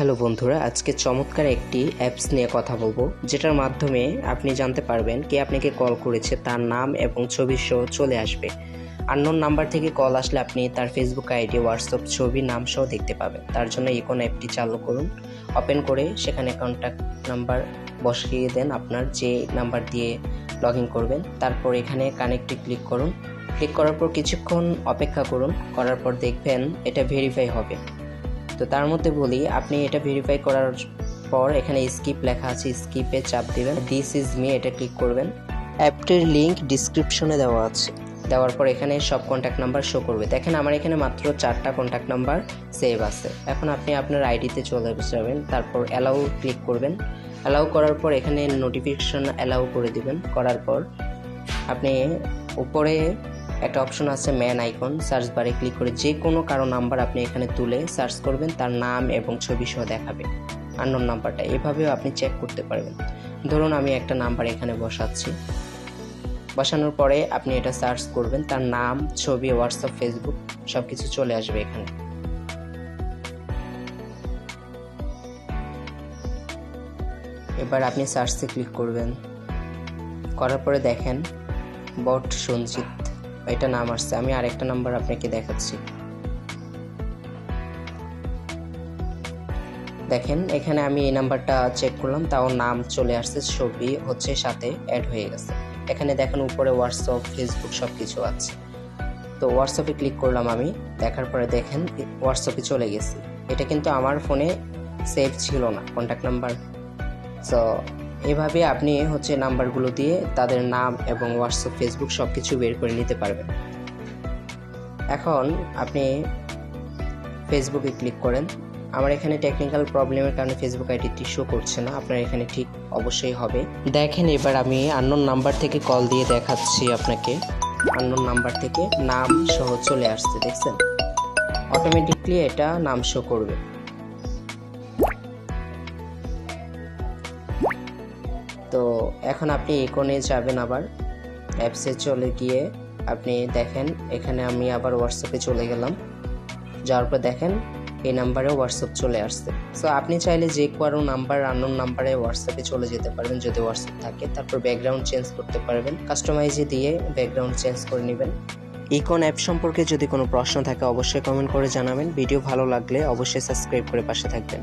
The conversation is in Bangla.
হ্যালো বন্ধুরা, আজকে চমৎকার একটি অ্যাপস নিয়ে কথা বলব, যেটার মাধ্যমে আপনি জানতে পারবেন কে আপনাকে কল করেছে, তার নাম এবং ছবি সহ চলে আসবে। আননোন নাম্বার থেকে কল আসলে আপনি তার ফেসবুক আইডি হোয়াটসঅ্যাপ ছবি, নাম সহ দেখতে পাবেন। তার জন্য ইকোন অ্যাপটি চালু করুন। ওপেন করে সেখানে কন্ট্যাক্ট নাম্বার বসিয়ে দেন আপনার, যে নাম্বার দিয়ে লগ ইন করবেন। তারপর এখানে কানেক্টে ক্লিক করুন। ক্লিক করার পর কিছুক্ষণ অপেক্ষা করুন। করার পর দেখবেন এটা ভেরিফাই হবে। তো তার মধ্যে বলি, আপনি এটা ভেরিফাই করার পর এখানে স্কিপ লেখা আছে স্কিপে চাপ দিবেন। দিস ইজ মি এটা ক্লিক করবেন। অ্যাপটির লিঙ্ক ডিসক্রিপশনে দেওয়া আছে। দেওয়ার পর এখানে সব কন্ট্যাক্ট নাম্বার শো করবে। দেখেন আমার এখানে মাত্র চারটা কন্ট্যাক্ট নাম্বার সেভ আছে। এখন আপনি আপনার আইডিতে চলে যাবেন, তারপর অ্যালাউ ক্লিক করবেন। অ্যালাউ করার পর এখানে নোটিফিকেশন অ্যালাউ করে দিবেন। করার পর আপনি উপরে একটা অপশন আছে ম্যান আইকন সার্চ বারে ক্লিক করে যে কোনো কারও নাম্বার আপনি এখানে তুলে সার্চ করবেন, তার নাম এবং ছবি সহ দেখাবে। আননোন নাম্বারটা এভাবেও আপনি চেক করতে পারবেন। ধরুন আমি একটা নাম্বার এখানে বসাচ্ছি। বসানোর পরে আপনি এটা সার্চ করবেন, তার নাম, ছবি হোয়াটসঅ্যাপ ফেসবুক সব কিছু চলে আসবে এখানে। এবার আপনি সার্চে ক্লিক করবেন। করার পরে দেখেন বট সঞ্জিত এটা নাম আসছে। আমি আরেকটা নাম্বার আপনাকে দেখাচ্ছি। দেখেন, এখানে আমি এই নাম্বারটা চেক করলাম, তাও নাম চলে আসছে, ছবি হচ্ছে সাথে অ্যাড হয়ে গেছে। এখানে দেখেন, উপরে হোয়াটসঅ্যাপ ফেসবুক সব কিছু আছে। তো হোয়াটসঅ্যাপে ক্লিক করলাম আমি, দেখার পরে দেখেন হোয়াটসঅ্যাপে চলে গেছি। এটা কিন্তু আমার ফোনে সেভ ছিল না কন্ট্যাক্ট নাম্বার সো এভাবে আপনি হচ্ছে নাম্বারগুলো দিয়ে তাদের নাম এবং হোয়াটসঅ্যাপ, ফেসবুক সব কিছু বের করে নিতে পারবেন। এখন আপনি ফেসবুকে ক্লিক করেন। আমার এখানে টেকনিক্যাল প্রবলেমের কারণে ফেসবুক আইডিটি শো করছে না। আপনার এখানে ঠিক অবশ্যই হবে। দেখেন এবার আমি আননোন নাম্বার থেকে কল দিয়ে দেখাচ্ছি আপনাকে। আননোন নাম্বার থেকে নাম সহ চলে আসছে, দেখছেন? অটোমেটিকলি এটা নাম শো করবে। তো এখন আপনি ইকনে যাবেন আবার। অ্যাপসে চলে গিয়ে আপনি দেখেন, এখানে আমি আবার হোয়াটসঅ্যাপে চলে গেলাম। যাওয়ার পর দেখেন, এই নাম্বারে হোয়াটসঅ্যাপ চলে আসছে। সো আপনি চাইলে যে কারও নাম্বার আননোন নাম্বারে হোয়াটসঅ্যাপে চলে যেতে পারবেন যদি হোয়াটসঅ্যাপ থাকে। তারপর ব্যাকগ্রাউন্ড চেঞ্জ করতে পারবেন। কাস্টমাইজে দিয়ে ব্যাকগ্রাউন্ড চেঞ্জ করে নেবেন। ইকন অ্যাপ সম্পর্কে যদি কোনো প্রশ্ন থাকে, অবশ্যই কমেন্ট করে জানাবেন। ভিডিও ভালো লাগলে অবশ্যই সাবস্ক্রাইব করে পাশে থাকবেন।